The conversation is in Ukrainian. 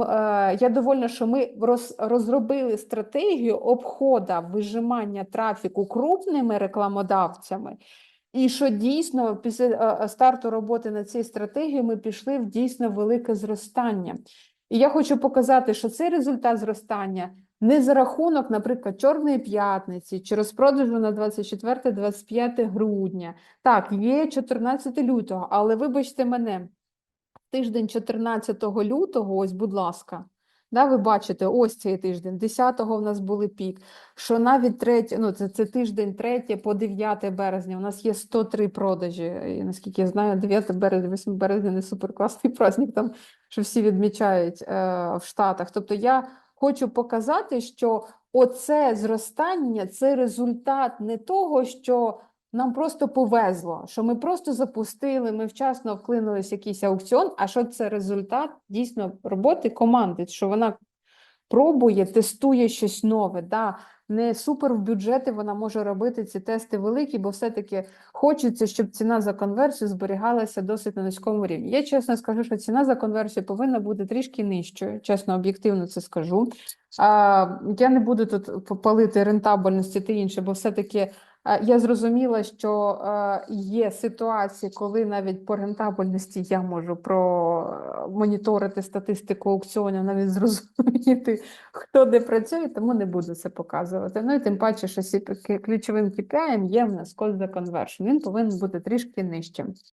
Е, Я довольна, що ми роз, розробили стратегію обхода вижимання трафіку крупними рекламодавцями, і що дійсно після е, е, старту роботи над цією стратегією ми пішли в дійсно велике зростання. І я хочу показати, що цей результат зростання не за рахунок, наприклад, Чорної п'ятниці чи розпродажу на 24-25 грудня. Так, є 14 лютого, але вибачте мене, тиждень 14 лютого, ось, будь ласка, да, ви бачите, ось цей тиждень, 10-го в нас були пік, що навіть 3, ну, це, це тиждень 3 по 9 березня, у нас є 103 продажі, і, наскільки я знаю, 9 березня, 8 березня не суперкласний праздник, там, що всі відмічають е, в Штатах. Тобто я хочу показати, що оце зростання, це результат не того, що нам просто повезло, що ми просто запустили, ми вчасно вклинулись в якийсь аукціон, а що це результат дійсно роботи команди, що вона пробує, тестує щось нове. Да. Не супер в бюджети вона може робити ці тести великі, бо все-таки хочеться, щоб ціна за конверсію зберігалася досить на низькому рівні. Я чесно скажу, що ціна за конверсію повинна бути трішки нижчою. Чесно, об'єктивно це скажу. А, я не буду тут попалити рентабельності та інше, бо все-таки Я зрозуміла, що е, є ситуації, коли навіть по рентабельності я можу промоніторити статистику аукціонів, навіть зрозуміти, хто де працює, тому не буду це показувати. Ну і тим паче, що ключовим KPI є в нас за conversion. Він повинен бути трішки нижчим.